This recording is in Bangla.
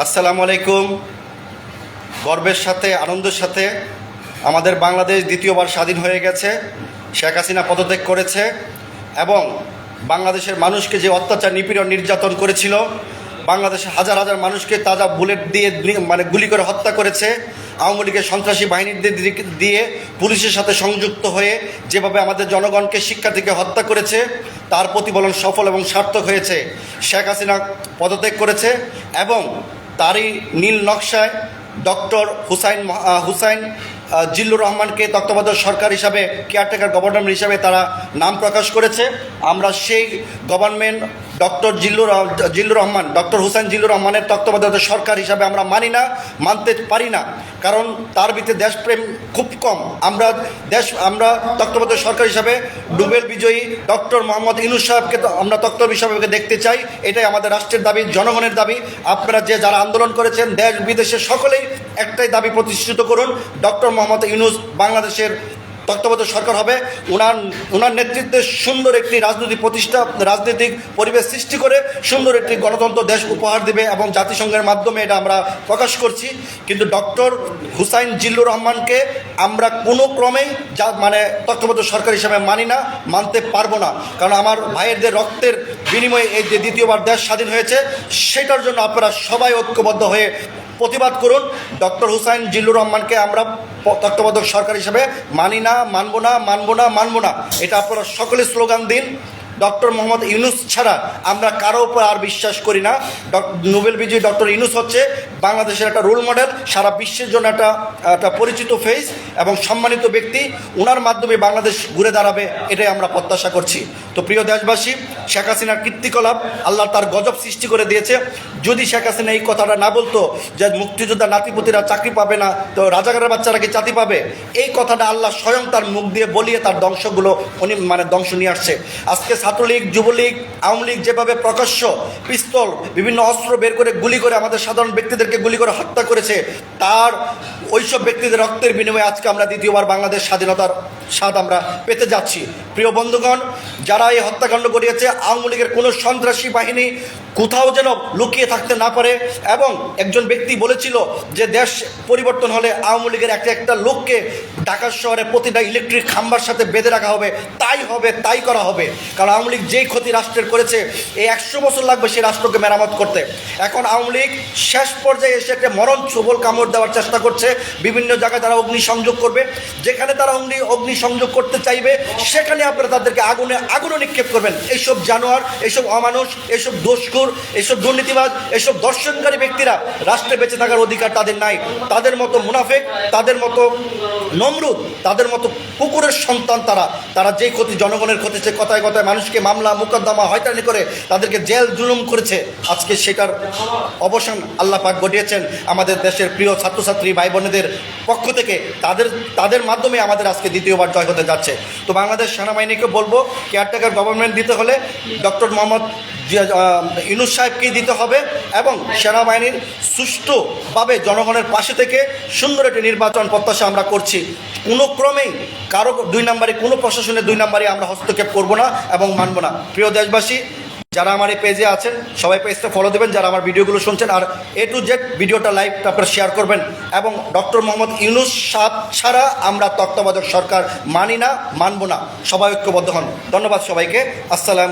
আসসালামু আলাইকুম গর্বের সাথে, আনন্দের সাথে আমাদের বাংলাদেশ দ্বিতীয়বার স্বাধীন হয়ে গেছে। শেখ হাসিনা পদত্যাগ করেছে এবং বাংলাদেশের মানুষকে যে অত্যাচার, নিপীড়ন, নির্যাতন করেছিল বাংলাদেশের হাজার হাজার মানুষকে তাজা বুলেট দিয়ে মানে গুলি করে হত্যা করেছে, আওয়ামী লীগের সন্ত্রাসী বাহিনীদের দিয়ে পুলিশের সাথে সংযুক্ত হয়ে যেভাবে আমাদের জনগণকে, শিক্ষার্থীকে হত্যা করেছে, তার প্রতিফলন সফল এবং সার্থক হয়েছে। শেখ হাসিনা পদত্যাগ করেছে এবং তারই নীল নকশায় ডক্টর হুসাইন হুসাইন জিল্লুর রহমানকে তত্ত্বাবধায়ক সরকার হিসাবে কেয়ারটেকার গভর্নমেন্ট হিসাবে তারা নাম প্রকাশ করেছে। আমরা সেই government doctor Zillur Zillur Rahman, doctor Hussain Zillur রহমানের তত্ত্বাবধায়ক সরকার হিসাবে আমরা মানি না, মানতে পারি না। কারণ তার ভিতরে দেশপ্রেম খুব কম। আমরা দেশ, আমরা তত্ত্বাবধায়ক সরকার হিসাবে ডুবেল বিজয়ী ডক্টর মোহাম্মদ ইনুস সাহেবকে আমরা তত্ত্ব হিসাবে দেখতে চাই। এটাই আমাদের রাষ্ট্রের দাবি, জনগণের দাবি। আপনারা যে যারা আন্দোলন করেছেন, দেশ বিদেশে সকলেই একটাই দাবি প্রতিষ্ঠিত করুন, ডক্টর মোহাম্মদ ইউনুস বাংলাদেশের তত্ত্বাবধায়ক সরকার হবে। ওনার ওনার নেতৃত্বে সুন্দর একটি রাজনৈতিক প্রতিষ্ঠা, রাজনৈতিক পরিবেশ সৃষ্টি করে সুন্দর একটি গণতন্ত্র দেশ উপহার দেবে এবং জাতিসংঘের মাধ্যমে এটা আমরা প্রকাশ করছি। কিন্তু ডক্টর হুসাইন জিল্লুর রহমানকে আমরা কোনো ক্রমেই যা মানে তত্ত্বাবধায়ক সরকার হিসাবে মানি না, মানতে পারব না। কারণ আমার ভাইয়েরদের রক্তের বিনিময়ে এই যে দ্বিতীয়বার দেশ স্বাধীন হয়েছে, সেটার জন্য আপনারা সবাই ঐক্যবদ্ধ হয়ে প্রতিবাদ করুন। ডক্টর হুসাইন জিল্লুর রহমানকে আমরা তত্ত্বাবধায়ক সরকার হিসেবে মানি না, মানবো না মানবো না মানবো না। এটা আপনারা সকলে স্লোগান দিন। ডক্টর মোহাম্মদ ইউনুস ছাড়া আমরা কারও উপর আর বিশ্বাস করি না। নোবেল বিজয়ী ডক্টর ইউনুস হচ্ছে বাংলাদেশের একটা রোল মডেল, সারা বিশ্বের জন্য একটা একটা পরিচিত ফেস এবং সম্মানিত ব্যক্তি। ওনার মাধ্যমে বাংলাদেশ ঘুরে দাঁড়াবে, এটাই আমরা প্রত্যাশা করছি। তো প্রিয় দেশবাসী, শেখ হাসিনার কীর্তিকলাপ আল্লাহ তার গজব সৃষ্টি করে দিয়েছে। যদি শেখ হাসিনা এই কথাটা না বলতো যে মুক্তিযোদ্ধা নাতিপুতিরা চাকরি পাবে না, তো রাজাকারের বাচ্চারা কি চাকরি পাবে? এই কথাটা আল্লাহ স্বয়ং তার মুখ দিয়ে বলিয়ে তার ধ্বংসগুলো উনি মানে ধ্বংস নিয়ে আসছে। আজকে ছাত্রলীগ, যুবলীগ, আওয়ামী লীগ যেভাবে প্রকাশ্য পিস্তল, বিভিন্ন অস্ত্র বের করে গুলি করে আমাদের সাধারণ ব্যক্তিদেরকে গুলি করে হত্যা করেছে, তার ওইসব ব্যক্তিদের রক্তের বিনিময়ে আজকে আমরা দ্বিতীয়বার বাংলাদেশ স্বাধীনতার স্বাদ আমরা পেতে যাচ্ছি। প্রিয় বন্ধুগণ, যারা এই হত্যাকাণ্ড করিয়েছে আওয়ামী লীগের কোনো সন্ত্রাসী বাহিনী কোথাও যেন লুকিয়ে থাকতে না পারে এবং একজন ব্যক্তি বলেছিল যে দেশ পরিবর্তন হলে আওয়ামী লীগের একটা একটা লোককে ঢাকা শহরে প্রতিটা ইলেকট্রিক খাম্বার সাথে বেঁধে রাখা হবে, তাই হবে, তাই করা হবে। কারণ আওয়ামী লীগ যেই ক্ষতি রাষ্ট্রের করেছে, এই একশো বছর লাগবে সেই রাষ্ট্রকে মেরামত করতে। এখন আওয়ামী লীগ শেষ পর্যায়ে এসে একটা মরণ সবল কামড় দেওয়ার চেষ্টা করছে বিভিন্ন জায়গায় তারা অগ্নি সংযোগ করবে। যেখানে তারা অগ্নি অগ্নি সংযোগ করতে চাইবে, সেখানে আপনারা তাদেরকে আগুনে আগুনে নিক্ষেপ করবেন। এইসব জানোয়ার এইসব অমানুষ এইসব দোষখোর এইসব দুর্নীতিবাজ এইসব দর্শনকারী ব্যক্তিরা রাষ্ট্রে বেঁচে থাকার অধিকার তাদের নাই। তাদের মতো মুনাফেক, তাদের মতো নমরুদ, তাদের মতো কুকুরের সন্তান তারা। তারা যেই ক্ষতি জনগণের ক্ষতি, সে কথায় কথায় মানুষকে মামলা, মোকদ্দমা, হয়তানি করে তাদেরকে জেল জুলুম করেছে। আজকে সেটার অবসান আল্লাহ পাক ঘটিয়েছেন। আমাদের দেশের প্রিয় ছাত্রছাত্রী ভাই বোনেদের পক্ষ থেকে তাদের তাদের মাধ্যমে আমাদের আজকে দ্বিতীয়বার জয় হতে যাচ্ছে। তো বাংলাদেশ সেনাবাহিনীকে বলব কেয়ারটেকার গভর্নমেন্ট দিতে হলে ডক্টর মোহাম্মদ ইউনুস সাহেবকেই দিতে হবে এবং সেনাবাহিনীর সুষ্ঠুভাবে জনগণের পাশে থেকে সুন্দর একটি নির্বাচন প্রত্যাশা আমরা করছি। কোনো ক্রমেই কারও দুই নম্বরে, কোনো প্রশাসনের দুই নম্বরে আমরা হস্তক্ষেপ করব না এবং মানব না। প্রিয় দেশবাসী যারা আমার এই পেজে আছেন, সবাই পেজটা ফলো দেবেন, যারা আমার ভিডিওগুলো শুনছেন। আর এ টু জেড ভিডিওটা লাইভ আপনারা শেয়ার করবেন। এবং ডক্টর মোহাম্মদ ইউনুস সাহ ছাড়া আমরা তত্ত্বাবধায়ক সরকার মানি না, মানব না। সবাই ঐক্যবদ্ধ হন। ধন্যবাদ সবাইকে। আসসালামু